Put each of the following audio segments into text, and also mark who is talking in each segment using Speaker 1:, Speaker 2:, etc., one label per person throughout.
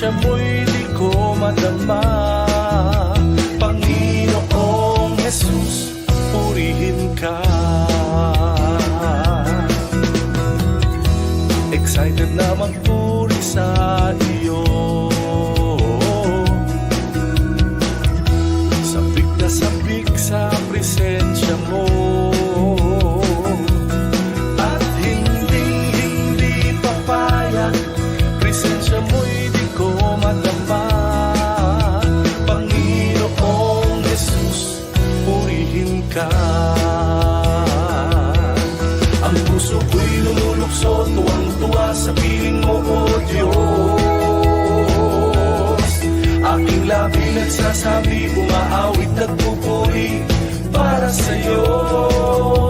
Speaker 1: chẳng nagsasabi Umaawit at pupuri Para sa'yo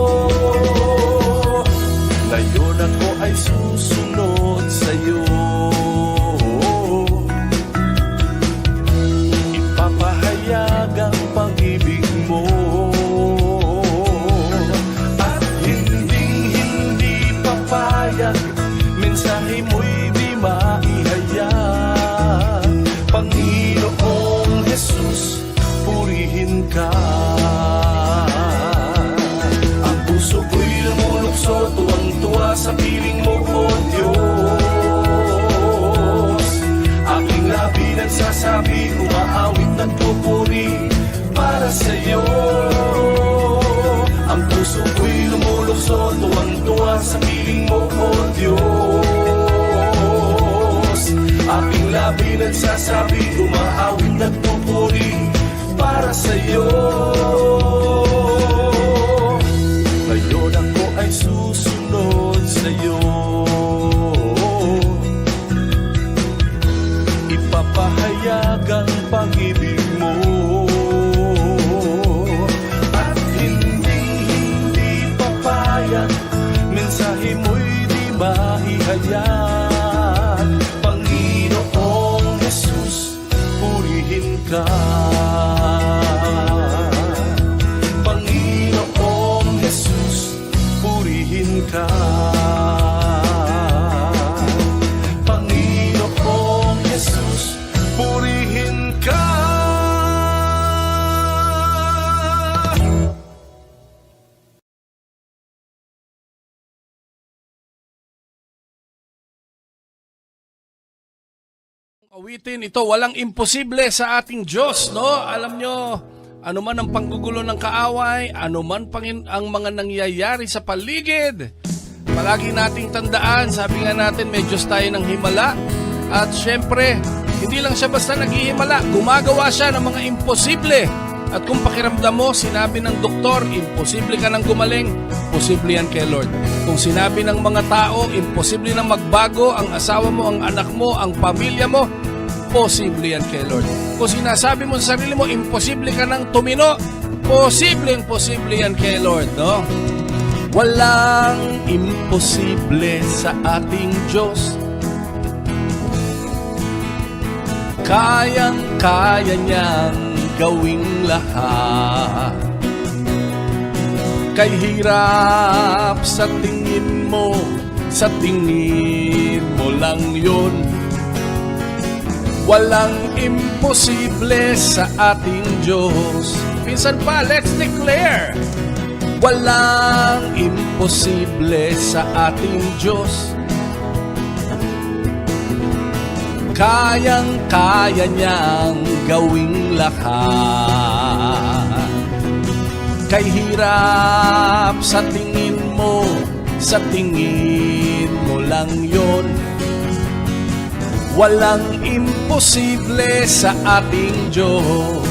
Speaker 1: nagsasabi Umaawit ng pupuri Para sa'yo Awitin ito, walang imposible sa ating Diyos, no? Alam nyo, ano man ang panggugulo ng kaaway, ano man pangin ang mga nangyayari sa paligid, palagi nating tandaan, sabi nga natin, may Diyos tayo ng himala. At syempre, hindi lang siya basta naghihimala, gumagawa siya ng mga imposible. At kung pakiramdam mo, sinabi ng doktor, imposible ka nang gumaling, posible yan kay Lord. Kung sinabi ng mga tao, imposible na magbago ang asawa mo, ang anak mo, ang pamilya mo, posible yan kay Lord. Kung sinasabi mo sa sarili mo, imposible ka nang tumino, posible, posible yan kay Lord, no? Walang imposible sa ating Diyos. Kayang-kaya niyang gawing lahat. Kay hirap sa tingin mo, sa tingin mo lang yun. Walang imposible sa ating Diyos. Pinsan pa, let's declare. Walang imposible sa ating Diyos. Kayang-kaya niyang gawing lahat. Kay hirap sa tingin mo, sa tingin mo lang yon. Walang imposible sa ating Diyos.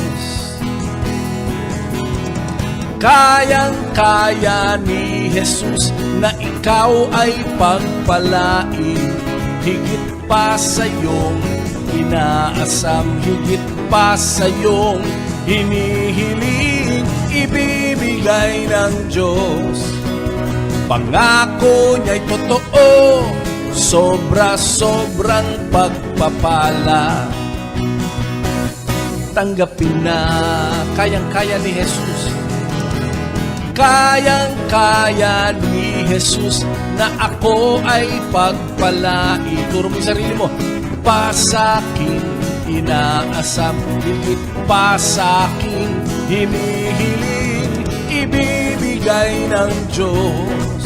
Speaker 1: Kayang-kaya ni Jesus na ikaw ay pagpalain Higit pa sa iyong inaasam Higit pa sa iyong hinihiling Ibibigay ng Diyos Pangako niya'y totoo Sobra-sobrang pagpapala Tanggapin na kayang-kaya ni Jesus Kayang-kaya ni Jesus na ako ay pagpalain. Turo mo sarili mo. Pa sa akin inaasam. Higit pa sa akin hinihiling Ibibigay ng Diyos.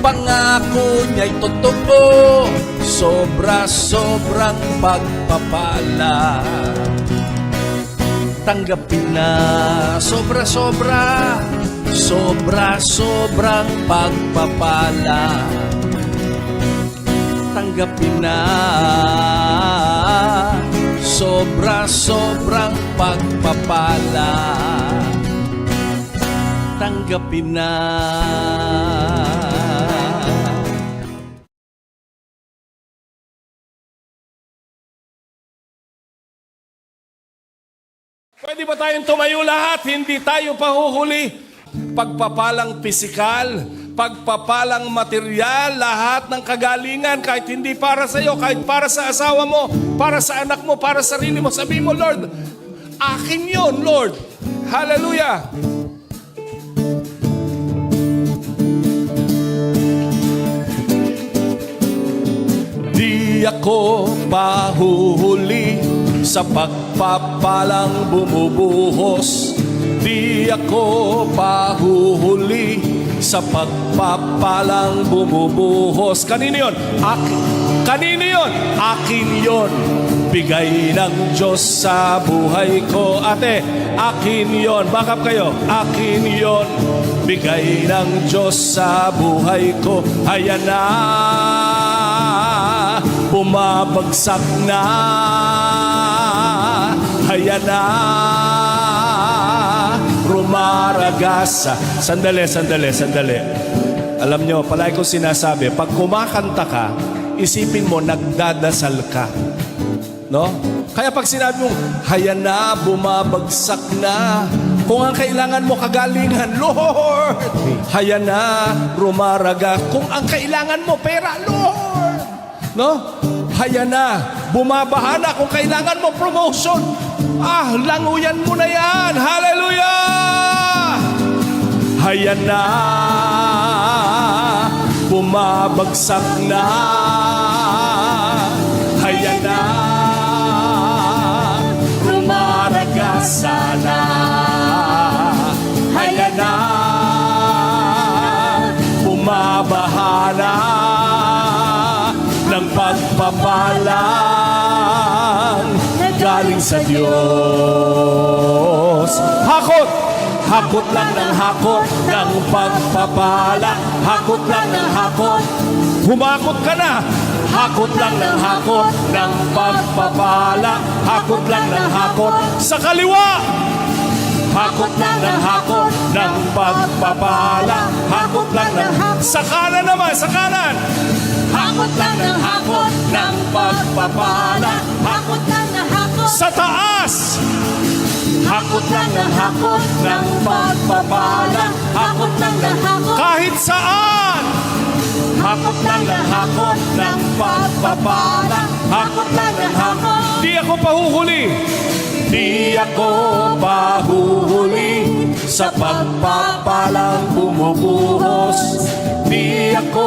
Speaker 1: Pangako niya'y totoo Sobra-sobrang pagpapala Tanggapin na sobra-sobra Sobra-sobrang pagpapala Tanggapin na Sobra-sobrang pagpapala Tanggapin na Pwede ba tayong tumayo lahat? Hindi tayo pahuhuli. Pagpapalang pisikal, pagpapalang material, lahat ng kagalingan, kahit hindi para sa iyo, kahit para sa asawa mo, para sa anak mo, para sa sarili mo. Sabi mo, Lord, akin yon Lord. Hallelujah. Di ako pahuhuli sa pagpapalang bumubuhos. Di ako pahuhuli sa pagpapalang bumubuhos. Kanino yon? Akin. Kanino yon? Akin yon. Bigay ng Diyos sa buhay ko. Ate, akin yon. Bakap kayo. Akin yon. Bigay ng Diyos sa buhay ko. Ayan na bumabagsak na Ayan na Rumaragas Sandali, sandali, sandali Alam nyo, palagi ko sinasabi Pag kumakanta ka Isipin mo, nagdadasal ka No? Kaya pag sinabi mo, Hayan na, bumabagsak na Kung ang kailangan mo kagalingan, Lord Hayan na, rumaraga Kung ang kailangan mo, pera, Lord No? Haya na. Bumabaha na kung kailangan mo promotion. Ah, languyan mo na yan. Hallelujah! Haya na. Bumabagsak na. Haya na. Rumaragasa na. Haya na. Bumabaha na ng pagpapalang galing sa Diyos. Hakot! Hakot lang ng hakot ng pagpapala. Hakot lang ng hakot. Humakot ka na. Hakot lang ng hakot ng pagpapala. Hakot lang ng hakot sa kaliwa. Hakot lang ng hakot ng pagpapala. Hakot lang ng sa kanan naman, sa kanan.
Speaker 2: Hakot lang ng hakot ng pagpapala Hakot lang ng hakot
Speaker 1: Sa taas!
Speaker 2: Hakot lang ng hakot ng pagpapala Hakot lang ng hakot
Speaker 1: Kahit saan!
Speaker 2: Hakot lang ng hakot ng pagpapala Hakot lang ng hakot
Speaker 1: Di ako pahuhuli. Di ako pahuhuli sa pagpapalang bumubuhos. Di ako